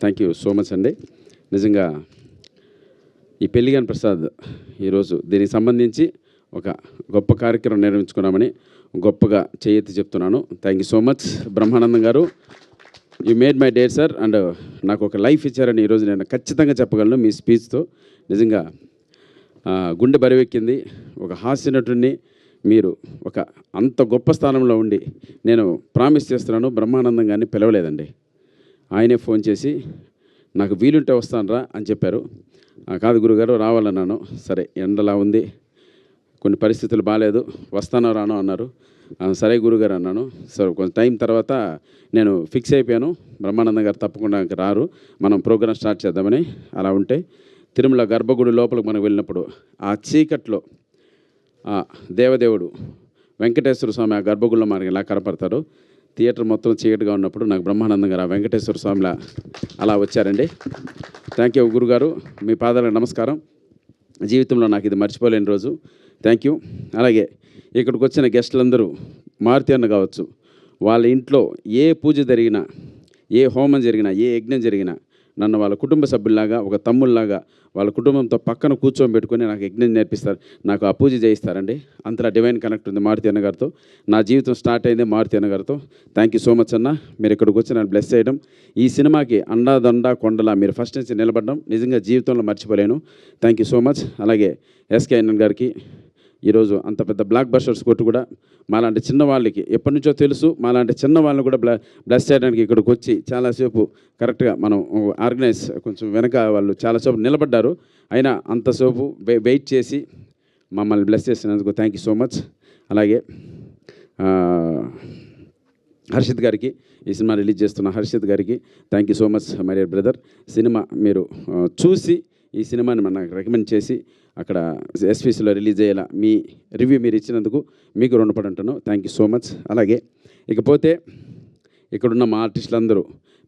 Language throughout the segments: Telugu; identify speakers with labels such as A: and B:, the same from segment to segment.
A: థ్యాంక్ యూ సో మచ్ అండి నిజంగా ఈ పెళ్ళిగాని ప్రసాద్ ఈరోజు దీనికి సంబంధించి ఒక గొప్ప కార్యక్రమం నిర్వహించుకున్నామని గొప్పగా చేయెత్తి చెప్తున్నాను. Thank you so much Brahmanandam garu. You made my dear sir and నాకు ఒక లైఫ్ ఇచ్చారని ఈరోజు నేను ఖచ్చితంగా చెప్పగలను మీ స్పీచ్తో. నిజంగా గుండె బరివెక్కింది. ఒక హాస్య నటుడిని మీరు ఒక అంత గొప్ప స్థానంలో ఉండి నేను ప్రామిస్ చేస్తున్నాను. బ్రహ్మానందం గారిని పిలవలేదండి. ఆయనే ఫోన్ చేసి నాకు వీలుంటే వస్తానరా అని చెప్పారు. "ఆ, కాదు గురుగారు రావాలన్నాను. సరే ఎండలా ఉంది. కొన్ని పరిస్థితులు బాగాలేదు వస్తానో రానో అన్నారు. సరే గురుగారు అన్నాను. సరే కొంచెం టైం తర్వాత నేను ఫిక్స్ అయిపోయాను. బ్రహ్మానందం గారు తప్పకుండా రారు. మనం ప్రోగ్రామ్ స్టార్ట్ చేద్దామని అలా ఉంటే తిరుమల గర్భగుడి లోపలికి మనం వెళ్ళినప్పుడు ఆ చీకట్లో దేవదేవుడు వెంకటేశ్వర స్వామి ఆ గర్భగుడిలో మనకి ఎలా కనపడతారు థియేటర్ మొత్తం చీకటిగా ఉన్నప్పుడు నాకు బ్రహ్మానందం గారు వెంకటేశ్వర స్వామిలా అలా వచ్చారండి. థ్యాంక్ యూ గురుగారు. మీ పాదాలకు నమస్కారం. జీవితంలో నాకు ఇది మర్చిపోలేని రోజు. థ్యాంక్ యూ అలాగే ఇక్కడికి వచ్చిన గెస్టులందరూ మారుతి అన్న కావచ్చు వాళ్ళ ఇంట్లో ఏ పూజ జరిగినా ఏ హోమం జరిగినా ఏ యజ్ఞం జరిగినా నన్ను వాళ్ళ కుటుంబ సభ్యుల్లాగా ఒక తమ్ముల్లాగా వాళ్ళ కుటుంబంతో పక్కన కూర్చోబెట్టుకుని పెట్టుకొని నాకు యజ్ఞం నేర్పిస్తారు. నాకు ఆ పూజ చేయిస్తారండి. అంతలా డివైన్ కనెక్ట్ ఉంది మారుతి అన్న గారితో. నా జీవితం స్టార్ట్ అయింది మారుతి అన్న గారితో. థ్యాంక్ యూ సో మచ్ అన్న. మీరు ఇక్కడికి వచ్చి నన్ను బ్లెస్ చేయడం. ఈ సినిమాకి అండాదండ కొండలా మీరు ఫస్ట్ నుంచి నిలబడడం నిజంగా జీవితంలో మర్చిపోలేను. థ్యాంక్ యూ సో మచ్ అలాగే ఎస్కే అన్నన్ గారికి ఈరోజు అంత పెద్ద బ్లాక్ బస్టర్స్ కొట్టు కూడా మాలాంటి చిన్న వాళ్ళకి ఎప్పటి నుంచో తెలుసు. మాలాంటి చిన్న వాళ్ళని కూడా బ్లా బ్లెస్ చేయడానికి ఇక్కడికి వచ్చి చాలాసేపు కరెక్ట్గా మనం ఆర్గనైజ్ కొంచెం వెనక వాళ్ళు చాలాసేపు నిలబడ్డారు. అయినా అంతసేపు వెయిట్ చేసి మమ్మల్ని బ్లెస్ చేసినందుకు థ్యాంక్ యూ సో మచ్ అలాగే హర్షిత్ గారికి ఈ సినిమా రిలీజ్ చేస్తున్న Harshit garu thank you so much my dear brother cinema మీరు చూసి ఈ సినిమాని మనకు రికమెండ్ చేసి అక్కడ ఎస్పీసీలో రిలీజ్ అయ్యేలా మీ రివ్యూ మీరు ఇచ్చినందుకు మీకు రుణపడి ఉంటాను థ్యాంక్ యూ సో మచ్ అలాగే ఇకపోతే ఇక్కడున్న మా ఆర్టిస్టులందరూ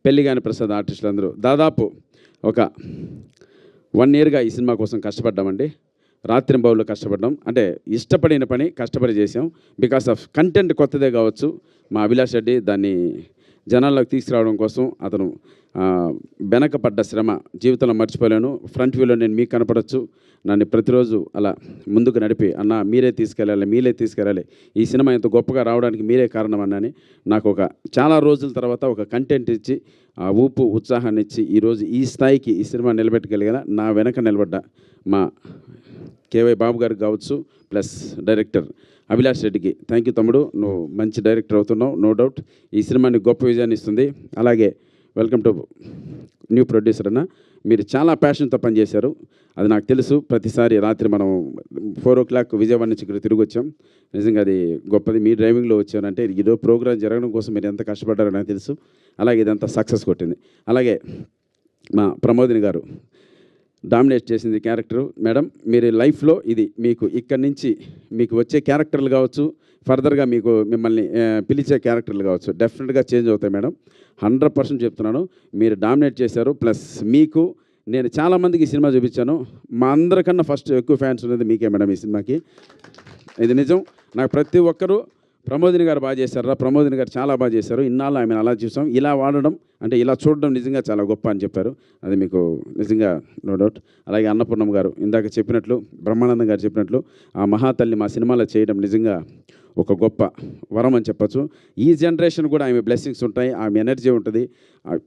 A: పెళ్ళిగాని ప్రసాద్ ఆర్టిస్టులందరూ దాదాపు ఒక వన్ ఇయర్గా ఈ సినిమా కోసం కష్టపడ్డామండి. రాత్రింబావులో కష్టపడ్డాం. అంటే ఇష్టపడిన పని కష్టపడి చేసాం బికాస్ ఆఫ్ కంటెంట్ కొత్తదే కావచ్చు. మా అభిలాష్ రెడ్డి దాన్ని జనాల్లోకి తీసుకురావడం కోసం అతను వెనకపడ్డ శ్రమ జీవితంలో మర్చిపోలేను. ఫ్రంట్ వ్యూలో నేను మీకు కనపడవచ్చు నన్ను ప్రతిరోజు అలా ముందుకు నడిపి అన్న మీరే తీసుకెళ్ళాలి మీరే తీసుకెళ్ళాలి. ఈ సినిమా ఇంత గొప్పగా రావడానికి మీరే కారణం అన్నని నాకు ఒక చాలా రోజుల తర్వాత ఒక కంటెంట్ ఇచ్చి ఆ ఊపు ఉత్సాహాన్ని ఇచ్చి ఈరోజు ఈ స్థాయికి ఈ సినిమా నిలబెట్టగలిగిన? నా వెనక నిలబడ్డ మా కేవై బాబు గారు కావచ్చు ప్లస్ డైరెక్టర్ అభిలాష్ రెడ్డికి థ్యాంక్ యూ తమ్ముడు. నువ్వు మంచి డైరెక్టర్ అవుతున్నావు నో డౌట్ ఈ సినిమాని గొప్ప విజయాన్ని ఇస్తుంది. అలాగే వెల్కమ్ టు న్యూ ప్రొడ్యూసర్ అన్న. మీరు చాలా ప్యాషన్తో పనిచేశారు. అది నాకు తెలుసు. ప్రతిసారి రాత్రి మనం ఫోర్ ఓ క్లాక్ విజయవాడ నుంచి ఇక్కడ తిరిగి వచ్చాం. నిజంగా అది గొప్పది. మీ డ్రైవింగ్లో వచ్చానంటే ఇదో ప్రోగ్రామ్ జరగడం కోసం మీరు ఎంత కష్టపడ్డారో నాకు తెలుసు. అలాగే ఇదంతా సక్సెస్ కొట్టింది. అలాగే మా ప్రమోదిని గారు డామినేట్ చేసింది క్యారెక్టర్. మేడం మీరు లైఫ్లో ఇది మీకు ఇక్కడి నుంచి మీకు వచ్చే క్యారెక్టర్లు కావచ్చు ఫర్దర్గా మీకు మిమ్మల్ని పిలిచే క్యారెక్టర్లు కావచ్చు డెఫినెట్గా చేంజ్ అవుతాయి మేడం. హండ్రెడ్ పర్సెంట్ చెప్తున్నాను. మీరు డామినేట్ చేశారు ప్లస్ మీకు నేను చాలామందికి ఈ సినిమా చూపించాను. మా అందరికన్నా ఫస్ట్ ఎక్కువ ఫ్యాన్స్ ఉన్నది మీకే మేడం ఈ సినిమాకి. ఇది నిజం. నాకు ప్రతి ఒక్కరూ ప్రమోదిని గారు బాగా చేశారా? ప్రమోదిని గారు చాలా బాగా చేశారు. ఇన్నాళ్ళు ఆమెను అలా చూసాం. ఇలా వాడడం అంటే ఇలా చూడడం నిజంగా చాలా గొప్ప అని చెప్పారు. అది మీకు నిజంగా నో డౌట్. అలాగే అన్నపూర్ణమ్మ గారు ఇందాక చెప్పినట్లు బ్రహ్మానందం గారు చెప్పినట్లు ఆ మహాతల్లి మా సినిమాలో చేయడం నిజంగా ఒక గొప్ప వరం అని చెప్పచ్చు. ఈ జనరేషన్ కూడా ఆమె బ్లెస్సింగ్స్ ఉంటాయి ఆమె ఎనర్జీ ఉంటుంది.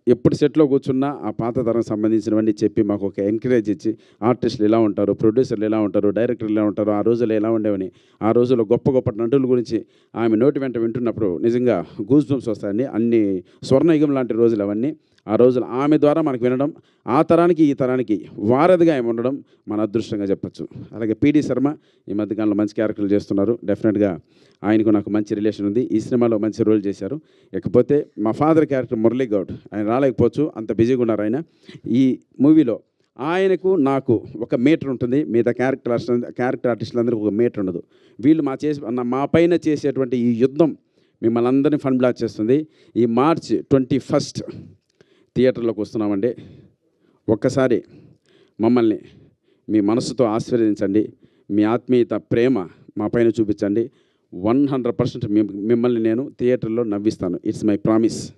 A: ఎప్పుడు సెట్లో కూర్చున్నా ఆ పాత తరం సంబంధించినవన్నీ చెప్పి మాకు ఒక ఎంకరేజ్ ఇచ్చి ఆర్టిస్టులు ఎలా ఉంటారు ప్రొడ్యూసర్లు ఎలా ఉంటారు డైరెక్టర్లు ఎలా ఉంటారు ఆ రోజుల్లో ఎలా ఉండేవని ఆ రోజుల్లో గొప్ప గొప్ప నటుల గురించి ఆమె నోటి వెంట వింటున్నప్పుడు నిజంగా గూస్ బంప్స్ వస్తాయండి. అన్ని స్వర్ణయుగం లాంటి రోజులు అవన్నీ. ఆ రోజులు ఆమె ద్వారా మనకు వినడం ఆ తరానికి ఈ తరానికి వారధిగా ఆమె ఉండడం మన అదృష్టంగా చెప్పచ్చు. అలాగే పీడి శర్మ ఈ మధ్యకాలంలో మంచి క్యారెక్టర్లు చేస్తున్నారు. డెఫినెట్గా ఆయనకు నాకు మంచి రిలేషన్ ఉంది. ఈ సినిమాలో మంచి రోల్ చేశారు. ఇకపోతే మా ఫాదర్ క్యారెక్టర్ మురళీ గౌడ్ ఆయన రాలేకపోవచ్చు అంత బిజీగా ఉన్నారు ఆయన. ఈ మూవీలో ఆయనకు నాకు ఒక మీటర్ ఉంటుంది. మిగతా క్యారెక్టర్ ఆర్టిస్ట్ క్యారెక్టర్ ఆర్టిస్టులందరికీ ఒక మీటర్ ఉండదు. వీళ్ళు మా చేసి నా- మా పైన చేసేటువంటి ఈ యుద్ధం మిమ్మల్ని అందరినీ ఫండ్ బ్లాక్ చేస్తుంది. ఈ మార్చ్ ట్వంటీ ఫస్ట్ థియేటర్లోకి వస్తున్నామండి. ఒక్కసారి మమ్మల్ని మీ మనసుతో ఆశీర్వదించండి. మీ ఆత్మీయత ప్రేమ మా పైన చూపించండి. వన్ హండ్రెడ్ పర్సెంట్ మిమ్మల్ని నేను థియేటర్లో నవ్విస్తాను. ఇట్స్ మై ప్రామిస్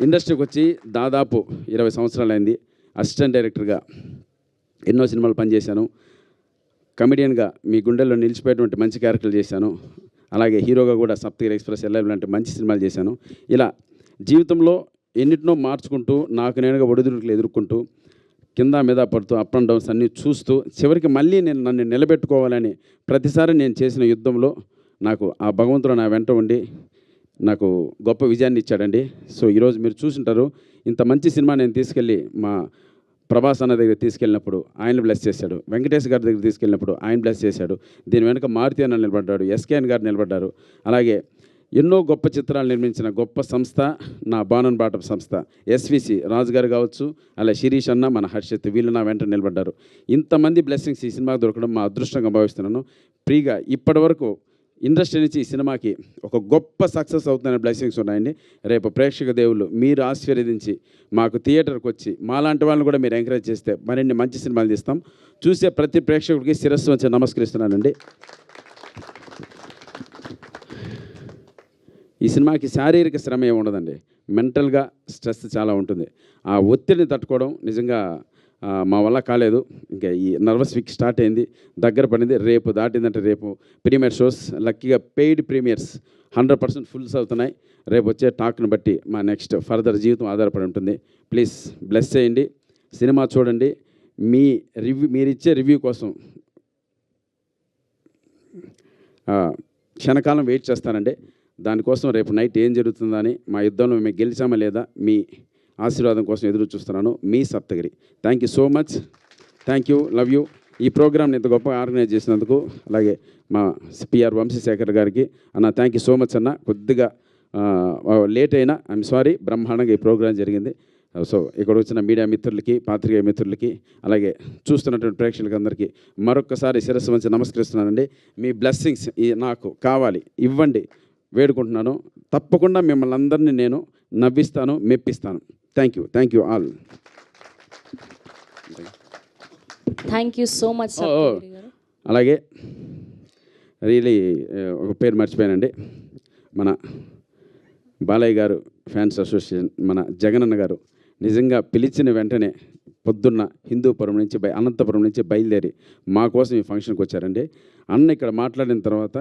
A: ఇండస్ట్రీకి వచ్చి దాదాపు ఇరవై సంవత్సరాలైంది అసిస్టెంట్ డైరెక్టర్గా ఎన్నో సినిమాలు పనిచేశాను. కమెడియన్గా మీ గుండెల్లో నిలిచిపోయేటువంటి మంచి క్యారెక్టర్లు చేశాను. అలాగే హీరోగా కూడా సప్తగిరి ఎక్స్ప్రెస్ ఎల్ఐవి లాంటి మంచి సినిమాలు చేశాను. ఇలా జీవితంలో ఎన్నిటినో మార్చుకుంటూ నాకు నేనుగా ఒడిదుడుకులు ఎదుర్కొంటూ కింద మీద పడుతూ అప్ అండ్ డౌన్స్ అన్నీ చూస్తూ చివరికి మళ్ళీ నేను నన్ను నిలబెట్టుకోవాలని ప్రతిసారి నేను చేసిన యుద్ధంలో నాకు ఆ భగవంతుడు నా వెంట ఉండి నాకు గొప్ప విజయాన్ని ఇచ్చాడండి. సో ఈరోజు మీరు చూసుంటారు ఇంత మంచి సినిమా నేను తీసుకెళ్ళి మా ప్రభాస్ అన్న దగ్గర తీసుకెళ్ళినప్పుడు ఆయన బ్లెస్ చేశాడు. వెంకటేష్ గారి దగ్గర తీసుకెళ్ళినప్పుడు ఆయన బ్లెస్ చేశాడు. దీని వెనుక మారుతి అన్న నిలబడ్డాడు ఎస్కేఎన్ గారు నిలబడ్డారు. అలాగే ఎన్నో గొప్ప చిత్రాలు నిర్మించిన గొప్ప సంస్థ నా బాణన్ బాట సంస్థ. ఎస్విసి రాజు గారు కావచ్చు అలా శిరీష్ అన్న మన హర్షిత్ వీళ్ళు నా వెంట నిలబడ్డారు. ఇంతమంది బ్లెస్సింగ్స్ ఈ సినిమాకి దొరకడం మా అదృష్టంగా భావిస్తున్నాను. ఫ్రీగా ఇప్పటి వరకు ఇండస్ట్రీ నుంచి ఈ సినిమాకి ఒక గొప్ప సక్సెస్ అవుతున్న బ్లెస్సింగ్స్ ఉన్నాయండి. రేపు ప్రేక్షక దేవుళ్ళు మీరు ఆశీర్వదించి మాకు థియేటర్కి వచ్చి మాలాంటి వాళ్ళని కూడా మీరు ఎంకరేజ్ చేస్తే మరిన్ని మంచి సినిమాలు తీస్తాం. చూసే ప్రతి ప్రేక్షకుడికి శిరస్సు వచ్చి నమస్కరిస్తున్నానండి. ఈ సినిమాకి శారీరక శ్రమ ఏమి ఉండదండి. మెంటల్గా స్ట్రెస్ చాలా ఉంటుంది. ఆ ఒత్తిడిని తట్టుకోవడం నిజంగా మా వల్ల కాలేదు. ఇంకా ఈ నర్వస్ వీక్ స్టార్ట్ అయింది. దగ్గర పడింది. రేపు దాటిందంటే రేపు ప్రీమియర్ షోస్ లక్కీగా paid premieres hundred percent fulls అవుతున్నాయి. రేపు వచ్చే టాక్ను బట్టి మా నెక్స్ట్ ఫర్దర్ జీవితం ఆధారపడి ఉంటుంది. ప్లీజ్ బ్లెస్ చేయండి. సినిమా చూడండి. మీ రివ్యూ మీరు ఇచ్చే రివ్యూ కోసం క్షణకాలం వెయిట్ చేస్తానండి. దానికోసం రేపు నైట్ ఏం జరుగుతుందని మా యుద్ధంలో మేము గెలిచామా లేదా మీ ఆశీర్వాదం కోసం ఎదురు చూస్తున్నాను. మీ Saptagiri. Thank you so much thank you love you ఈ ప్రోగ్రామ్ని ఇంత గొప్పగా ఆర్గనైజ్ చేసినందుకు అలాగే మా పిఆర్ వంశీశేఖర్ గారికి అన్న థ్యాంక్ యూ సో మచ్ అన్న. కొద్దిగా లేట్ అయినా ఐఎమ్ సారీ బ్రహ్మాండంగా ఈ ప్రోగ్రాం జరిగింది. సో ఇక్కడ వచ్చిన మీడియా మిత్రులకి పాత్రికేయ మిత్రులకి అలాగే చూస్తున్నటువంటి ప్రేక్షకులకి అందరికీ మరొక్కసారి శిరస్సు మంచి నమస్కరిస్తున్నానండి. మీ బ్లెస్సింగ్స్ ఈ నాకు కావాలి. ఇవ్వండి. వేడుకుంటున్నాను. తప్పకుండా మిమ్మల్ని అందరినీ నేను నవ్విస్తాను మెప్పిస్తాను. Thank you thank you all
B: thank you so much.
A: అలాగే రియలీ ఒక పేరు మర్చిపోయానండి. మన బాలయ్య గారు ఫ్యాన్స్ అసోసియేషన్ మన జగనన్న గారు నిజంగా పిలిచిన వెంటనే పొద్దున్న హిందూపురం నుంచి బయ అనంతపురం నుంచి బయలుదేరి మా కోసం ఈ ఫంక్షన్కి వచ్చారండి. అన్న ఇక్కడ మాట్లాడిన తర్వాత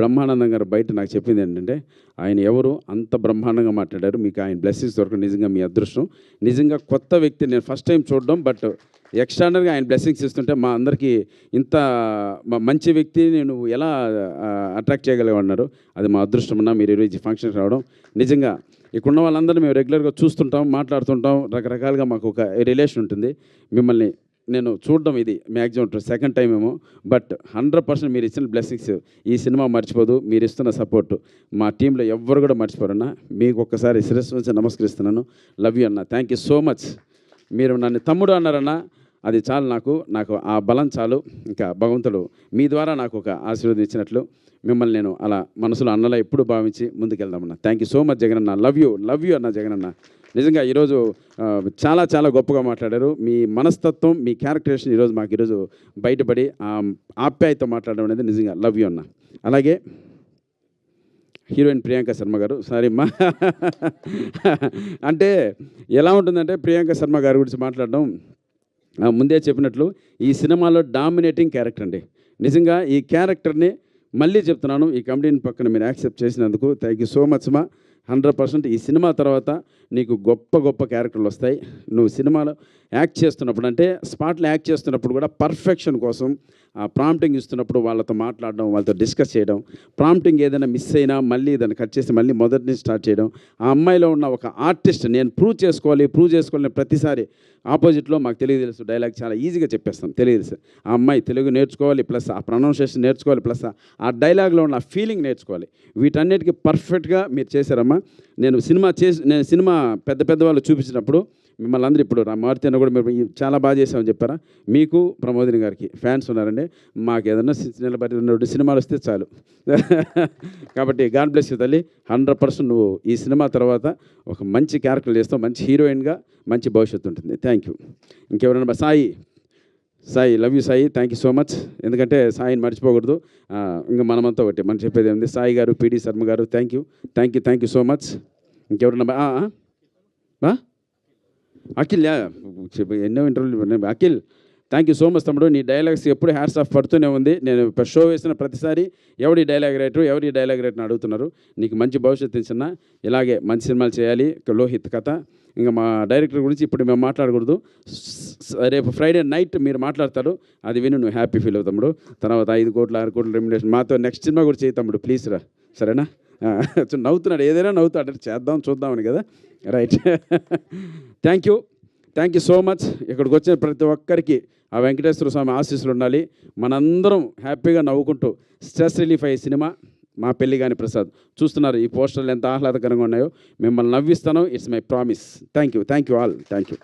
A: బ్రహ్మానందం గారు బయట నాకు చెప్పింది ఏంటంటే ఆయన ఎవరు అంత బ్రహ్మాండంగా మాట్లాడారు. మీకు ఆయన బ్లెస్సింగ్స్ దొరకడం నిజంగా మీ అదృష్టం. నిజంగా కొత్త వ్యక్తి నేను ఫస్ట్ టైం చూడడం బట్ ఎక్స్ట్రానర్గా ఆయన బ్లెస్సింగ్స్ ఇస్తుంటే మా అందరికీ ఇంత మంచి వ్యక్తి నేను ఎలా అట్రాక్ట్ చేయగలిగామన్నారు అది మా అదృష్టం అన్న మీరు ఈరోజు ఫంక్షన్కి రావడం. నిజంగా ఇక్కడ ఉన్న వాళ్ళందరినీ మేము రెగ్యులర్గా చూస్తుంటాం మాట్లాడుతుంటాం. రకరకాలుగా మాకు ఒక రిలేషన్ ఉంటుంది. మిమ్మల్ని నేను చూడడం ఇది మ్యాక్సిమం సెకండ్ టైం ఏమో. బట్ హండ్రెడ్ పర్సెంట్ మీరు ఇచ్చిన బ్లెస్సింగ్స్ ఈ సినిమా మర్చిపోదు. మీరు ఇస్తున్న సపోర్ట్ మా టీంలో ఎవ్వరు కూడా మర్చిపోరన్నా. మీకు ఒక్కసారి శిరస్సు నుంచి నమస్కరిస్తున్నాను. లవ్ యూ అన్న. థ్యాంక్ యూ సో మచ్ మీరు నన్ను తమ్ముడు అన్నారన్నా. అది చాలు నాకు నాకు ఆ బలం చాలు. ఇంకా భగవంతుడు మీ ద్వారా నాకు ఒక ఆశీర్వాదం ఇచ్చినట్లు మిమ్మల్ని నేను అలా మనసులో అన్నలా ఎప్పుడు భావించి ముందుకెళ్దామన్నా. Thank you so much Jagananna. Love you love you అన్న జగనన్న. నిజంగా ఈరోజు చాలా చాలా గొప్పగా మాట్లాడారు. మీ మనస్తత్వం మీ క్యారెక్టరేషన్ ఈరోజు మాకు ఈరోజు బయటపడి ఆ ఆప్యాయతో మాట్లాడడం అనేది నిజంగా లవ్ యూ అన్న. అలాగే హీరోయిన్ ప్రియాంక శర్మ గారు సారీ మా అంటే ఎలా ఉంటుందంటే ప్రియాంక శర్మ గారి గురించి మాట్లాడడం ముందే చెప్పినట్లు ఈ సినిమాలో డామినేటింగ్ క్యారెక్టర్ అండి. నిజంగా ఈ క్యారెక్టర్ని మళ్ళీ చెప్తున్నాను ఈ కమిటీని పక్కన మీరు యాక్సెప్ట్ చేసినందుకు థ్యాంక్ యూ సో మచ్ మా. హండ్రెడ్ పర్సెంట్ ఈ సినిమా తర్వాత నీకు గొప్ప గొప్ప క్యారెక్టర్లు వస్తాయి. నువ్వు సినిమాలో యాక్ట్ చేస్తున్నప్పుడు అంటే స్పాట్లో యాక్ట్ చేస్తున్నప్పుడు కూడా పర్ఫెక్షన్ కోసం ప్రాంప్టింగ్ ఇస్తున్నప్పుడు వాళ్ళతో మాట్లాడడం వాళ్ళతో డిస్కస్ చేయడం ప్రాంప్టింగ్ ఏదైనా మిస్ అయినా మళ్ళీ దాన్ని కట్ చేసి మళ్ళీ మొదటి నుంచి స్టార్ట్ చేయడం. ఆ అమ్మాయిలో ఉన్న ఒక ఆర్టిస్ట్ నేను ప్రూవ్ చేసుకోవాలి ప్రూవ్ చేసుకోవాలని ప్రతిసారి ఆపోజిట్లో మాకు తెలియదు తెలుసు డైలాగ్ చాలా ఈజీగా చెప్పేస్తాం తెలియదు తెలుసు. ఆ అమ్మాయి తెలుగు నేర్చుకోవాలి ప్లస్ ఆ ప్రొనౌన్సియేషన్ నేర్చుకోవాలి ప్లస్ ఆ డైలాగ్లో ఉన్న ఫీలింగ్ నేర్చుకోవాలి. వీటన్నిటికీ పర్ఫెక్ట్గా మీరు చేశారమ్మా. నేను సినిమా చేసి నేను సినిమా పెద్ద పెద్ద వాళ్ళు చూపించినప్పుడు మిమ్మల్ని అందరూ ఇప్పుడు రా- మారుతి అన్న కూడా మీరు చాలా బాగా చేసామని చెప్పారా? మీకు ప్రమోదిని గారికి ఫ్యాన్స్ ఉన్నారండి. మాకు ఏదన్నా నిలబడి రెండు సినిమాలు వస్తే చాలు. కాబట్టి గాడ్ బ్లెస్ యూ తల్లి. హండ్రెడ్ పర్సెంట్ నువ్వు ఈ సినిమా తర్వాత ఒక మంచి క్యారెక్టర్ చేస్తావు. మంచి హీరోయిన్గా మంచి భవిష్యత్తు ఉంటుంది. Thank you. ఇంకెవరైనా Sai. Sai love you Sai. Thank you so much. ఎందుకంటే సాయిని మర్చిపోకూడదు. ఇంకా మనమంతా ఒకటి. మనం చెప్పేది ఏంది Sai garu P D Sharma garu thank you. Thank you thank you so much. ఇంకెవరన్నా అఖిల్ యా, ఎన్నో ఇంటర్వ్యూలు Akhil thank you so much తమ్ముడు. నీ డైలాగ్స్ ఎప్పుడు హ్యాట్స్ ఆఫ్ పడుతూనే ఉంది. నేను షో వేసిన ప్రతిసారి ఎవడి డైలాగ్ రైటర్ ఎవరి డైలాగ్ రైటర్ని అడుగుతున్నారు. నీకు మంచి భవిష్యత్తు ఇచ్చిన ఇలాగే మంచి సినిమాలు చేయాలి. లోహిత్ కథ. ఇంకా మా డైరెక్టర్ గురించి ఇప్పుడు మేము మాట్లాడకూడదు. రేపు ఫ్రైడే నైట్ మీరు మాట్లాడతారు. అది విని నువ్వు హ్యాపీ ఫీల్ అవుతాడు తర్వాత ఐదు కోట్ల ఆరు కోట్ల రెమ్యునేషన్ మాతో నెక్స్ట్ సినిమా కూడా చేయి ప్లీజ్ రా. సరేనా? నవ్వుతున్నాడు. ఏదైనా నవ్వుతాడు చేద్దాం చూద్దామని కదా. Right thank you thank you so much ఇక్కడికి వచ్చిన ప్రతి ఒక్కరికి ఆ వెంకటేశ్వర స్వామి ఆశీస్సులు ఉండాలి. మనందరం హ్యాపీగా నవ్వుకుంటూ స్ట్రెస్ రిలీఫ్ అయ్యే సినిమా. మా పెళ్ళి కాని ప్రసాద్. చూస్తున్నారు ఈ పోస్టర్లు ఎంత ఆహ్లాదకరంగా ఉన్నాయో. మిమ్మల్ని నవ్విస్తాను it's my promise thank you thank you all thank you